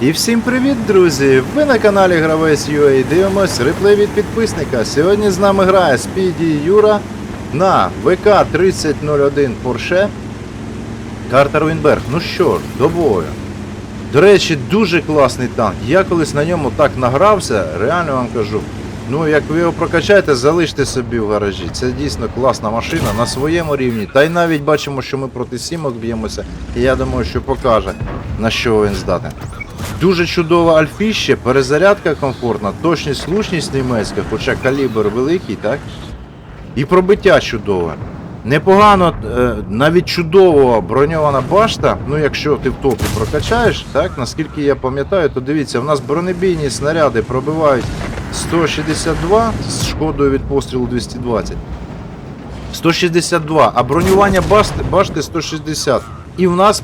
І всім привіт, друзі! Ви на каналі Гравець UA дивимось реплей від підписника. Сьогодні з нами грає Спіді Юра на ВК 3001 Porsche Карта Руїнберг. Ну що ж, до бою. До речі, дуже класний танк. Я колись на ньому так награвся, реально вам кажу. Ну, як ви його прокачаєте, залиште собі в гаражі. Це дійсно класна машина на своєму рівні. Та й навіть бачимо, що ми проти сімок б'ємося. І я думаю, що покаже, на що він здатен. Дуже чудова альфіще, перезарядка комфортна, точність, слушність німецька, хоча калібр великий, так? І пробиття чудове. Непогано, е, навіть чудово броньована башта. Ну, якщо ти в топі прокачаєш, так, наскільки я пам'ятаю, то дивіться, в нас бронебійні снаряди пробивають 162 з шкодою від пострілу 220. 162, а бронювання башти, башти 160. І в нас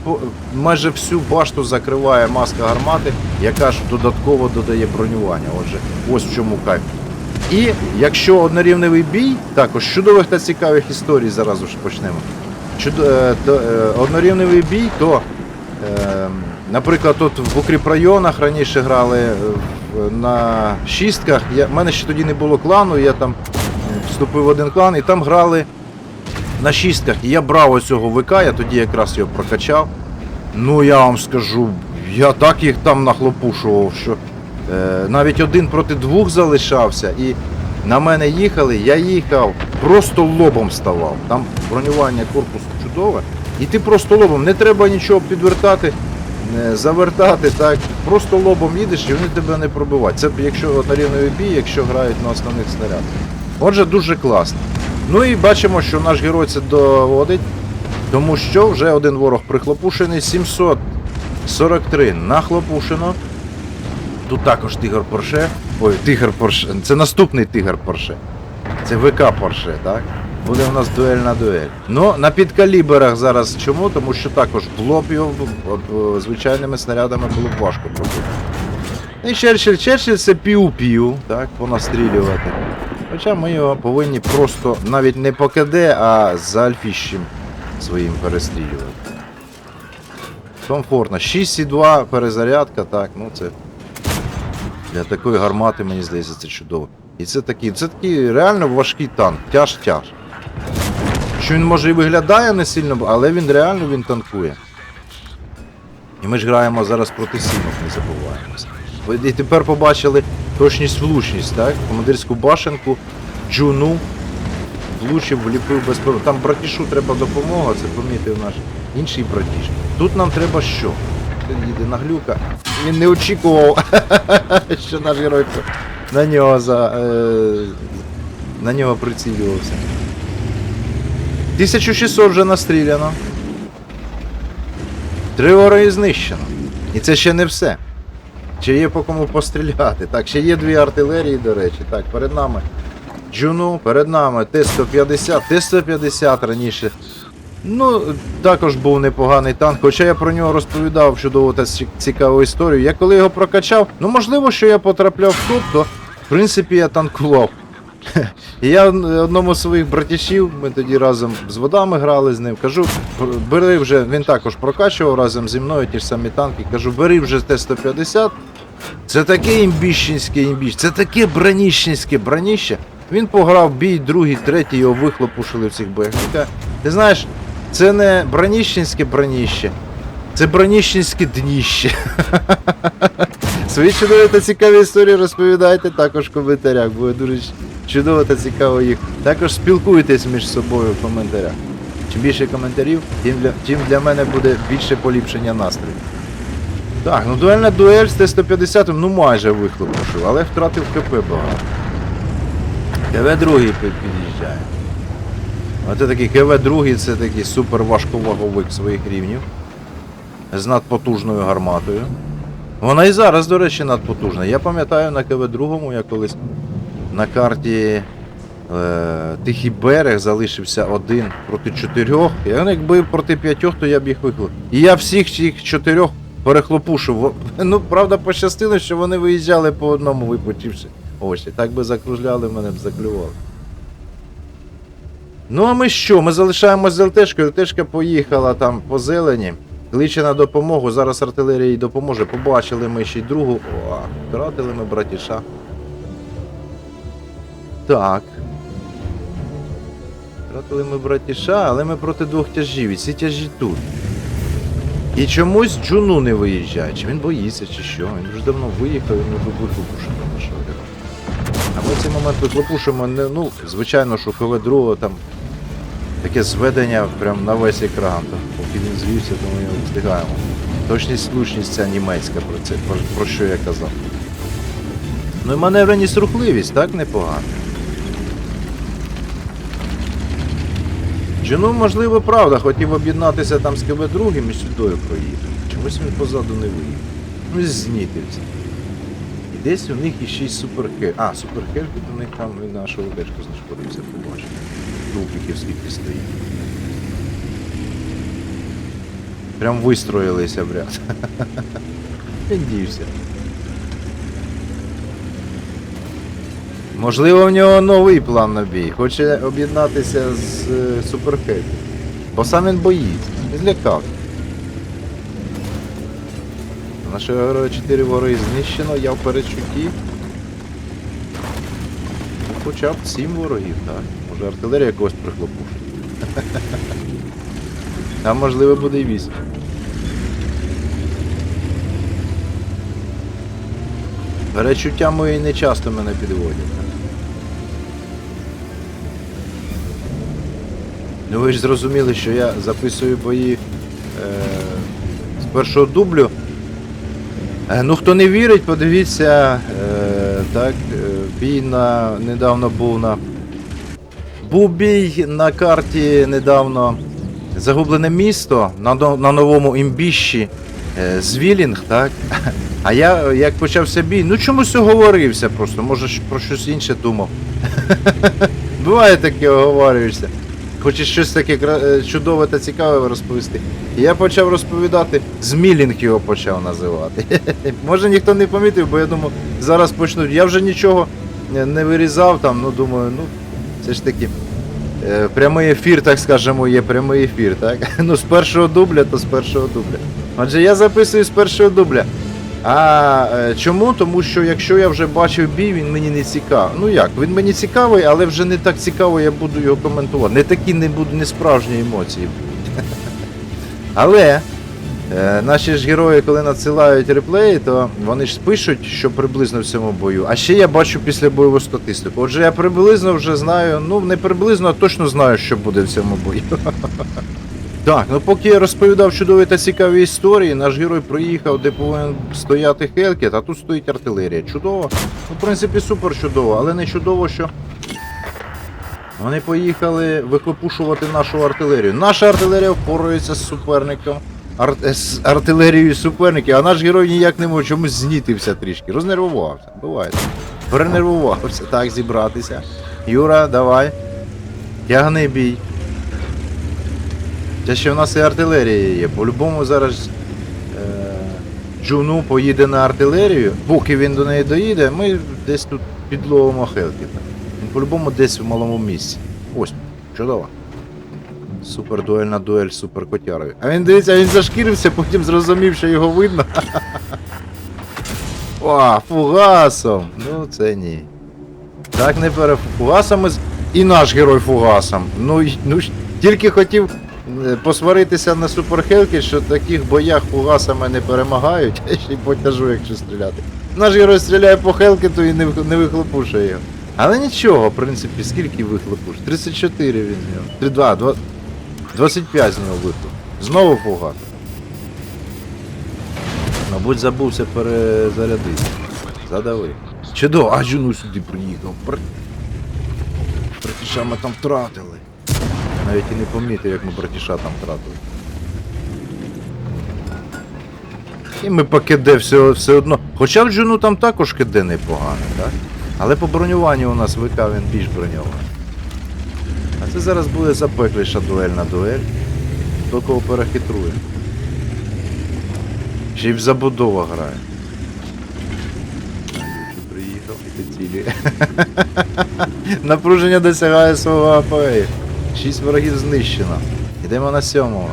майже всю башту закриває маска гармати, яка ж додатково додає бронювання. Отже, ось в чому кайф. І якщо однорівневий бій, також чудових та цікавих історій зараз уже почнемо. Чудо, е, е, однорівневий бій, то, е, наприклад, тут в укріпрайонах раніше грали на шістках. Я, в мене ще тоді не було клану, я там вступив в один клан і там грали на шістках. І я брав оцього ВК, я тоді якраз його прокачав. Ну я вам скажу, я так їх там нахлопушував, що е, навіть один проти двох залишався, і на мене їхали, я їхав, просто лобом ставав. Там бронювання корпусу чудове. І ти просто лобом, не треба нічого підвертати, е, завертати, так. Просто лобом їдеш і вони тебе не пробивають. Це якщо однорівний бій, якщо грають на основних снарядах. Отже, дуже класно. Ну і бачимо, що наш герой це доводить, тому що вже один ворог прихлопушений, 743 нахлопушено. Тут також тигр Порше. Ой, тигр Порше. Це наступний тигр Порше. Це ВК Порше, так? Буде у нас дуель на дуель. Ну, на підкаліберах зараз чому? Тому що також в лоб його звичайними снарядами було б важко пробити. І Черчилль, Черчилль це пів-пів, так, понастрілювати. Хоча ми його повинні просто навіть не по КД, а за альфіщем своїм перестрілювати. Комфортно. 6,2 перезарядка, так, ну це для такої гармати, мені здається, це чудово. І це такий, це такий реально важкий танк, тяж-тяж. Що він може і виглядає не сильно, але він реально він танкує. І ми ж граємо зараз проти сімок, не забуваємося. І тепер побачили точність влучність, так? Командирську башенку, джуну, влучив, вліпив без проблем. Там братішу треба допомога, це помітив наш інший братіш. Тут нам треба що? Їде на глюка. Він не очікував, що наш герой на нього за. Е, на нього прицілювався. 1600 вже настріляно. Три вороги знищено. І це ще не все. Ще є по кому постріляти. Так, ще є дві артилерії, до речі. Так, перед нами Джуну, перед нами Т-150, Т-150 раніше. Ну, також був непоганий танк, хоча я про нього розповідав чудову та цікаву історію. Я коли його прокачав, ну можливо, що я потрапляв в топ, то в принципі я танкував. І я одному з своїх братішів, ми тоді разом з водами грали з ним. Кажу, бери вже, він також прокачував разом зі мною ті ж самі танки. Кажу, бери вже Т-150. Це таке імбіщенське імбіщ, це таке броніщенське броніще. Він пограв бій, другий, третій, його вихлопушили в цих боях. Ти знаєш, це не броніщенське броніще, це броніщенське дніще. Свої чудові та цікаві історії розповідайте також в коментарях. Буде дуже чудово та цікаво їх. Також спілкуйтесь між собою в коментарях. Чим більше коментарів, тим для, тим для мене буде більше поліпшення настрою. Так, ну дуельна дуель з Т-150 ну майже вихлопушив, але втратив КП багато. КВ-2 під'їжджає. Оце такий КВ-2 це такий супер важковаговик своїх рівнів. З надпотужною гарматою. Вона і зараз, до речі, надпотужна. Я пам'ятаю на КВ-2 я колись на карті е, Тихий берег залишився один проти чотирьох. Я якби проти п'ятьох, то я б їх виклав. І я всіх цих чотирьох перехлопушив. Ну, правда, пощастило, що вони виїжджали по одному, випотівши очі. Так би закружляли, мене б заклювали. Ну а ми що? Ми залишаємось з ЛТшкою. ЛТшка поїхала там по зелені. Кличе на допомогу, зараз артилерія їй допоможе. Побачили ми ще й другу. О, втратили ми братіша. Так. Втратили ми братіша, але ми проти двох тяжів. І ці тяжі тут. І чомусь Джуну не виїжджає. Чи він боїться, чи що. Він вже давно виїхав, він вже вихлопушив нашого героя. А ми цей момент вихлопушимо не, ну, звичайно, що КВ-2 там таке зведення прям на весь екран. Там, поки він звівся, то ми його встигаємо. Точність слушність ця німецька про це, про, про що я казав. Ну і маневреність рухливість, так непогано. Джуну, можливо, правда, хотів об'єднатися там з КВ другим і сюдою проїхав. Чомусь він позаду не виїхав. Ну, знітився. І десь у них іще й суперхель. А, суперхель у них там він нашого дечку знешкодився, побачив. Скільки стоїть. Прям вистроїлися в ряд. Він дівся. Можливо, в нього новий план на бій. Хоче об'єднатися з е, Суперхель. Бо сам він боїться. Злякав. Нашого героя 4 вори знищено, я в передчутті. Ну, Хоча б 7 ворогів, так. Може артилерія якогось прихлопушить. Там можливо буде і 8. Перечуття мої не часто мене підводять. Ну ви ж зрозуміли, що я записую бої е, з першого дублю. Е, ну хто не вірить, подивіться, е, так, е, бій на недавно був на. Був бій на карті недавно Загублене місто на, на новому імбіщі е, Звілінг, так? А я як почався бій, ну чомусь оговорився просто, може про щось інше думав. Буває таке, оговорюєшся. Хочеш щось таке е, чудове та цікаве розповісти. І я почав розповідати, Змілінг його почав називати. Може ніхто не помітив, бо я думав, зараз почнуть. Я вже нічого е, не вирізав там, ну думаю, ну, це ж таки. е, Прямий ефір, так скажемо, є прямий ефір, так? Ну, з першого дубля, то з першого дубля. Отже, я записую з першого дубля. А е, чому? Тому що якщо я вже бачив бій, він мені не цікавий. Ну як, він мені цікавий, але вже не так цікаво я буду його коментувати. Не такі не будуть не справжні емоції. Але е, наші ж герої, коли надсилають реплеї, то вони ж пишуть, що приблизно в цьому бою. А ще я бачу після бойову статистику. Отже, я приблизно вже знаю, ну не приблизно, а точно знаю, що буде в цьому бою. Так, ну поки я розповідав чудові та цікаві історії, наш герой проїхав, де повинен стояти Хелкет, а тут стоїть артилерія. Чудово. Ну, в принципі, супер чудово, але не чудово, що вони поїхали викопушувати нашу артилерію. Наша артилерія впорається з суперником. Ар... з артилерією суперників, а наш герой ніяк не може чомусь знітився трішки. Рознервувався. Буває. Перенервувався. Так, зібратися. Юра, давай. Тягни бій. Це ще в нас і артилерія є. По-любому зараз е, Джуну поїде на артилерію. Поки він до неї доїде, ми десь тут підловимо Хелкіта. Він по-любому десь в малому місці. Ось, чудово. Супер дуельна дуель супер котярою. А він дивиться, він зашкірився, потім зрозумів, що його видно. О, фугасом! Ну це ні. Так не пере... Фугасами з- і наш герой фугасом. Ну, ну тільки хотів посваритися на суперхелки, що в таких боях фугасами не перемагають, а ще й потяжу, якщо стріляти. Наш герой стріляє по хелкету і не, не вихлопушує його. Але нічого, в принципі, скільки вихлопуш? 34 він з нього. 32, 25 з нього вихлоп. Знову фугас. Мабуть, забувся перезарядити. Задавив. Чудово, а жіну сюди приїхав. Бр... Братіша ми там втратили. Навіть і не помітив, як ми братіша там втратили. І ми по КД все, все одно. Хоча в Джуну там також КД непогане, так? Але по бронюванню у нас ВК він більш броньований. А це зараз буде запекліша дуельна дуель. Хто кого перехитрує. Ще й в забудова грає. Приїхав і підцілює. Напруження досягає свого апогею. Шість ворогів знищено. Йдемо на сьомого.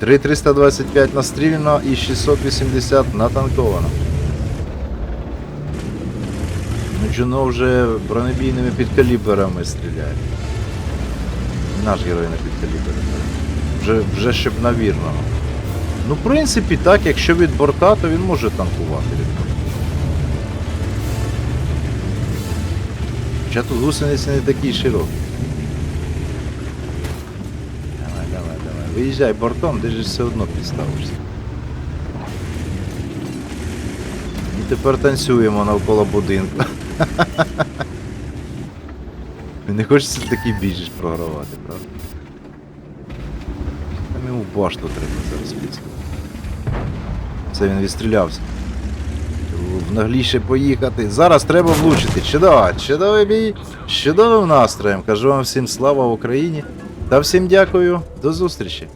3325 настріляно і 680 натанковано. Ну, Джуно вже бронебійними підкаліберами стріляє. Наш герой не підкаліберами. Вже, вже щоб навірно. Ну, в принципі, так, якщо від борта, то він може танкувати Хоча тут гусениці не такі широкі. Давай, давай, давай. Виїжджай бортом, ти ж все одно підставишся. І тепер танцюємо навколо будинку. Не хочеться такий біжиш програвати, правда? Там йому башту треба зараз піти. Це він відстрілявся. Нагліше поїхати. Зараз треба влучити. Чудово, чудовий бій, чудовим настроєм. Кажу вам всім слава Україні. Та всім дякую. До зустрічі.